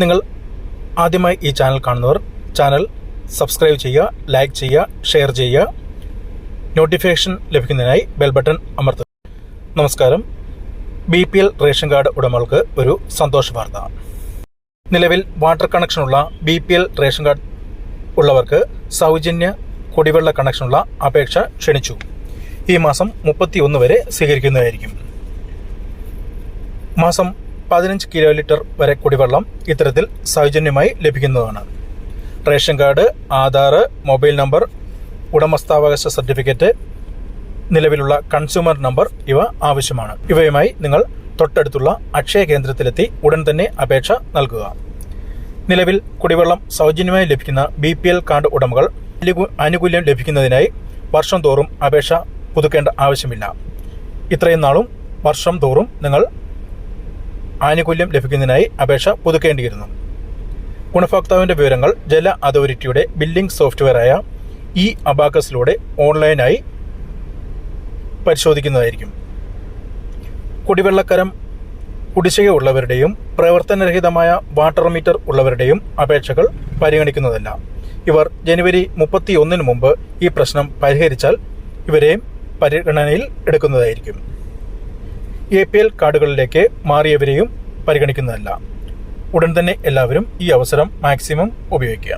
നിങ്ങൾ ആദ്യമായി ഈ ചാനൽ കാണുന്നവർ ചാനൽ സബ്സ്ക്രൈബ് ചെയ്യുക ലൈക്ക് ചെയ്യുക ഷെയർ ചെയ്യുക. നോട്ടിഫിക്കേഷൻ ലഭിക്കുന്നതിനായി ബെൽ ബട്ടൺ അമർത്തുക. നമസ്കാരം. B P L ration card ഉടമകൾക്ക് ഒരു സന്തോഷ വാർത്ത. നിലവിൽ water കണക്ഷനുള്ള B P L ration card ഉള്ളവർക്ക് സൗജന്യ കുടിവെള്ള കണക്ഷനുള്ള അപേക്ഷ ക്ഷണിച്ചു. ഈ മാസം മുപ്പത്തി ഒന്ന് വരെ സ്വീകരിക്കുന്നതായിരിക്കും. മാസം പതിനഞ്ച് കിലോ ലിറ്റർ വരെ കുടിവെള്ളം ഇത്തരത്തിൽ സൗജന്യമായി ലഭിക്കുന്നതാണ്. Ration card Aadhaar mobile number ഉടമസ്ഥാവകാശ certificate നിലവിലുള്ള കൺസ്യൂമർ നമ്പർ ഇവ ആവശ്യമാണ്. ഇവയുമായി നിങ്ങൾ തൊട്ടടുത്തുള്ള അക്ഷയ കേന്ദ്രത്തിലെത്തി ഉടൻ തന്നെ അപേക്ഷ നൽകുക. നിലവിൽ കുടിവെള്ളം സൗജന്യമായി ലഭിക്കുന്ന ബി പി എൽ കാർഡ് ഉടമകൾ ആനുകൂ- ആനുകൂല്യം ലഭിക്കുന്നതിനായി വർഷം തോറും അപേക്ഷ പുതുക്കേണ്ട ആവശ്യമില്ല. ഇത്രയും നാളും വർഷം തോറും നിങ്ങൾ ആനുകൂല്യം ലഭിക്കുന്നതിനായി അപേക്ഷ പുതുക്കേണ്ടിയിരുന്നു. ഗുണഭോക്താവിന്റെ വിവരങ്ങൾ ജല അതോറിറ്റിയുടെ ബില്ലിംഗ് സോഫ്റ്റ്വെയറായ ഇ അബാക്കസിലൂടെ ഓൺലൈനായി പരിശോധിക്കുന്നതായിരിക്കും. കുടിവെള്ളക്കരം കുടിശ്ശിക ഉള്ളവരുടെയും പ്രവർത്തനരഹിതമായ വാട്ടർ മീറ്റർ ഉള്ളവരുടെയും അപേക്ഷകൾ പരിഗണിക്കുന്നതല്ല. ഇവർ ജനുവരി മുപ്പത്തിയൊന്നിന് മുമ്പ് ഈ പ്രശ്നം പരിഹരിച്ചാൽ ഇവരെയും പരിഗണനയിൽ എടുക്കുന്നതായിരിക്കും. എ പി എൽ കാർഡുകളിലേക്ക് മാറിയവരെയും പരിഗണിക്കുന്നതല്ല. ഉടൻ തന്നെ എല്ലാവരും ഈ അവസരം മാക്സിമം ഉപയോഗിക്കുക.